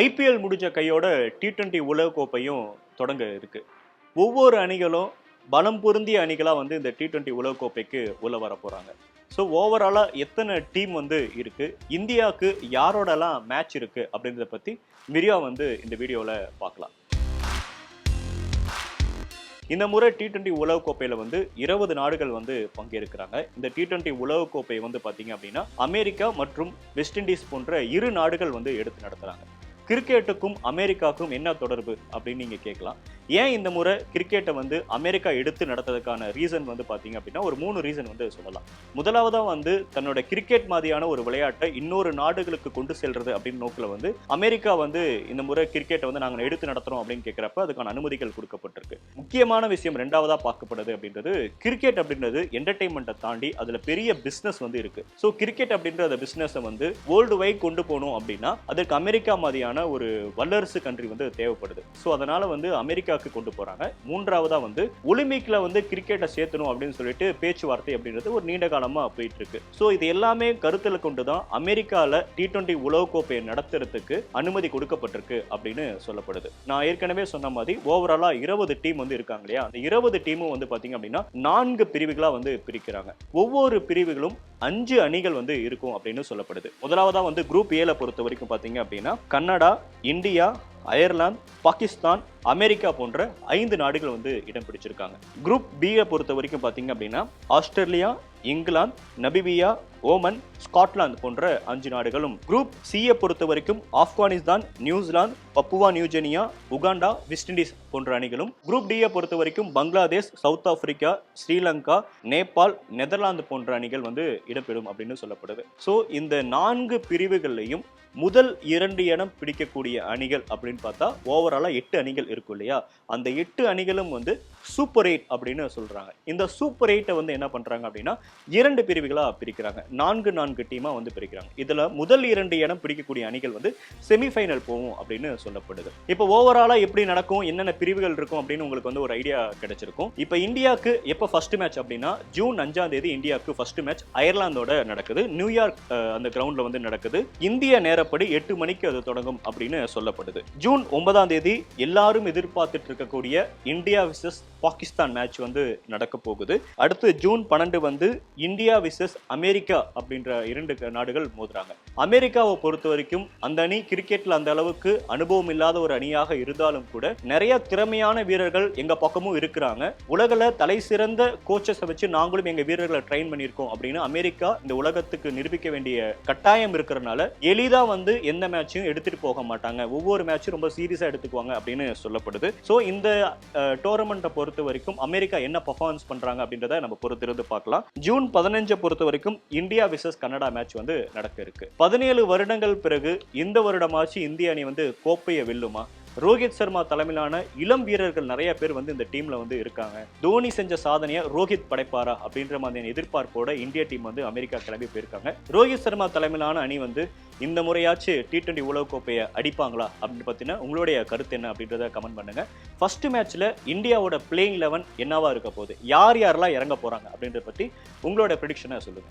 IPL முடிஞ்ச கையோட T twenty உலகக்கோப்பையும் தொடங்க இருக்கு. ஒவ்வொரு அணிகளும் பலம் பொருந்திய அணிகளாக வந்து இந்த டி டுவெண்ட்டி உலகக்கோப்பைக்கு உள்ள வர போகிறாங்க ஸோ ஓவராலாக எத்தனை டீம் வந்து இருக்குது இந்தியாவுக்கு யாரோடலாம் மேட்ச் இருக்குது அப்படின்றத பற்றி மிரியா வந்து இந்த வீடியோவில் பார்க்கலாம். இந்த முறை டி டுவெண்ட்டி உலகக்கோப்பையில் வந்து இருபது நாடுகள் வந்து பங்கேற்கிறாங்க. இந்த டி டுவெண்ட்டி உலகக்கோப்பை வந்து பார்த்தீங்க அப்படின்னா அமெரிக்கா மற்றும் வெஸ்ட் இண்டீஸ் போன்ற இரு நாடுகள் வந்து எடுத்து நடத்துகிறாங்க கிரிக்கெட்டுக்கும் அமெரிக்காவுக்கும் என்ன தொடர்பு அப்படின்னு நீங்கள் கேட்கலாம். ஏன் இந்த முறை கிரிக்கெட்டை வந்து அமெரிக்கா எடுத்து நடத்துறதுக்கான ரீசன் வந்து பார்த்தீங்க அப்படின்னா ஒரு மூணு ரீசன் வந்து சொல்லலாம். முதலாவதாக வந்து தன்னோட கிரிக்கெட் மாதிரியான ஒரு விளையாட்டை இன்னொரு நாடுகளுக்கு கொண்டு செல்றது அப்படின்னு நோக்கில் வந்து அமெரிக்கா வந்து இந்த முறை கிரிக்கெட்டை வந்து நாங்கள் எடுத்து நடத்துகிறோம் அப்படின்னு கேட்குறப்ப அதுக்கான அனுமதிகள் கொடுக்கப்பட்டிருக்கு. முக்கியமான விஷயம் ரெண்டாவதாக பார்க்கப்படுது அப்படின்றது கிரிக்கெட் அப்படின்றது என்டர்டைன்மெண்ட்டை தாண்டி அதில் பெரிய பிஸ்னஸ் வந்து இருக்குது ஸோ கிரிக்கெட் அப்படின்ற அந்த பிஸ்னஸை வந்து வேர்ல்டு வைட் கொண்டு போகணும் அப்படின்னா அதற்கு அமெரிக்கா மாதிரியான ஒரு வல்லரசு கண்ட்ரி வந்து தேவைப்படுது. ஸோ அதனால் வந்து அமெரிக்கா இந்தியாவுக்கு கொண்டு போறாங்க. மூன்றாவதா வந்து ஒலிம்பிக்ல வந்து கிரிக்கெட்டை சேர்த்தணும் அப்படின்னு சொல்லிட்டு பேச்சுவார்த்தை அப்படின்றது ஒரு நீண்ட காலமா போயிட்டு இருக்கு ஸோ இது எல்லாமே கருத்தில் கொண்டு தான் அமெரிக்கால டி டுவெண்ட்டி உலகக்கோப்பையை நடத்துறதுக்கு அனுமதி கொடுக்கப்பட்டிருக்கு அப்படின்னு சொல்லப்படுது. நான் ஏற்கனவே சொன்ன மாதிரி ஓவராலா இருபது டீம் வந்து இருக்காங்க இல்லையா? அந்த இருபது டீமும் வந்து பாத்தீங்க அப்படின்னா நான்கு பிரிவுகளா வந்து பிரிக்கிறாங்க. ஒவ்வொரு பிரிவுகளும் அஞ்சு அணிகள் வந்து இருக்கும் அப்படின்னு சொல்லப்படுது. முதலாவதா வந்து குரூப் ஏல பொறுத்த வரைக்கும் பாத்தீங்க அப்படின்னா Canada India Ireland Pakistan America போன்ற ஐந்து நாடுகள் வந்து இடம் பிடிச்சிருக்காங்க. குரூப் பியை பொறுத்த வரைக்கும் பார்த்தீங்க அப்படின்னா Australia England Namibia Oman Scotland போன்ற அஞ்சு நாடுகளும். குரூப் சியை பொறுத்த வரைக்கும் Afghanistan New Zealand Papua New Guinea Uganda West Indies போன்ற அணிகளும். குரூப் டியை பொறுத்த வரைக்கும் Bangladesh South Africa Sri Lanka Nepal Netherlands போன்ற அணிகள் வந்து இடம்பெறும் அப்படின்னு சொல்லப்படுது. ஸோ இந்த நான்கு பிரிவுகள்லையும் முதல் இரண்டு இடம் பிடிக்கக்கூடிய அணிகள் அப்படின்னு பார்த்தா ஓவராலாக எட்டு அணிகள் இருக்கும் இல்லையா? அந்த எட்டு அணிகளும் வந்து சூப்பர் எயிட் அப்படின்னு சொல்கிறாங்க இந்த சூப்பர் எயிட்டை வந்து என்ன பண்ணுறாங்க அப்படின்னா இரண்டு பிரிவுகளாக பிரிக்கிறாங்க. நான்கு நான்கு டீமாக வந்து பிரிக்கிறாங்க. இதில் முதல் இரண்டு இடம் பிடிக்கக்கூடிய அணிகள் வந்து செமிஃபைனல் போகும் அப்படின்னு சொல்லப்படுது. இப்போ ஓவராலாக எப்படி நடக்கும் என்னென்ன பிரிவுகள் இருக்கும் அப்படின்னு உங்களுக்கு வந்து ஒரு ஐடியா கிடைச்சிருக்கும். இப்போ இந்தியாவுக்கு எப்போ ஃபர்ஸ்ட் மேட்ச் அப்படின்னா ஜூன் அஞ்சாம் தேதி இந்தியாவுக்கு ஃபர்ஸ்ட் மேட்ச் அயர்லாந்தோட நடக்குது. நியூயார்க் அந்த கிரவுண்டில் வந்து நடக்குது. இந்திய நேரப்படி எட்டு மணிக்கு அது தொடங்கும் அப்படின்னு சொல்லப்படுது. ஜூன் ஒன்பதாம் தேதி எல்லாரும் எதிர்பார்த்துட்டு இருக்கக்கூடிய இந்தியா விசஸ் பாகிஸ்தான் மேட்ச் வந்து நடக்க போகுது. அடுத்து ஜூன் பன்னெண்டு வந்து இந்தியா விசஸ் அமெரிக்கா அப்படின்ற இரண்டு நாடுகள் மோதுறாங்க. அமெரிக்காவை பொறுத்த வரைக்கும் அந்த அணி கிரிக்கெட்ல அந்த அளவுக்கு அனுபவம் இல்லாத ஒரு அணியாக இருந்தாலும் கூட நிறைய திறமையான வீரர்கள் எங்க பக்கமும் இருக்கிறாங்க. உலகில் தலை சிறந்த கோச்சஸை வச்சு நாங்களும் எங்க வீரர்களை ட்ரெயின் பண்ணியிருக்கோம் அப்படின்னு அமெரிக்கா இந்த உலகத்துக்கு நிரூபிக்க வேண்டிய கட்டாயம் இருக்கிறனால எளிதா வந்து எந்த மேட்சையும் எடுத்துட்டு போக மாட்டாங்க. ஒவ்வொரு மேட்சும் ரொம்ப சீரியஸா எடுத்துக்குவாங்க அப்படின்னு சொல்லப்படுது. ஸோ இந்த டோர்னமெண்ட்டை பொறுத்த வரைக்கும் அமெரிக்கா என்ன பர்ஃபார்மன்ஸ் பண்றாங்க அப்படின்றத நம்ம பொறுத்திருந்து பார்க்கலாம். ஜூன் பதினஞ்சை பொறுத்த வரைக்கும் இந்தியா விசஸ் கனடா மேட்ச் வந்து நடக்க இருக்கு. பதினேழு வருடங்கள் பிறகு இந்த வருடமாச்சு இந்திய அணி வந்து கோப்பையை வெல்லுமா? ரோஹித் சர்மா தலைமையிலான இளம் வீரர்கள் நிறைய பேர் வந்து இந்த டீம்ல வந்து இருக்காங்க. தோனி செஞ்ச சாதனையை ரோஹித் படைப்பாரா அப்படின்ற மாதிரியான எதிர்பார்ப்போட இந்திய டீம் வந்து அமெரிக்கா கிளம்பி போயிருக்காங்க. ரோஹித் சர்மா தலைமையிலான அணி வந்து இந்த முறையாச்சு டி டுவெண்டி உலகக்கோப்பையை அடிப்பாங்களா அப்படின்னு பார்த்தீங்கன்னா உங்களுடைய கருத்து என்ன அப்படின்றத கமெண்ட் பண்ணுங்க. ஃபர்ஸ்ட் மேட்ச்ல இந்தியாவோட பிளேயிங் லெவன் என்னவா இருக்க போகுது? யார் யாரெல்லாம் இறங்க போறாங்க அப்படின்றத பத்தி உங்களோட ப்ரிடிக்ஷனை சொல்லுங்க.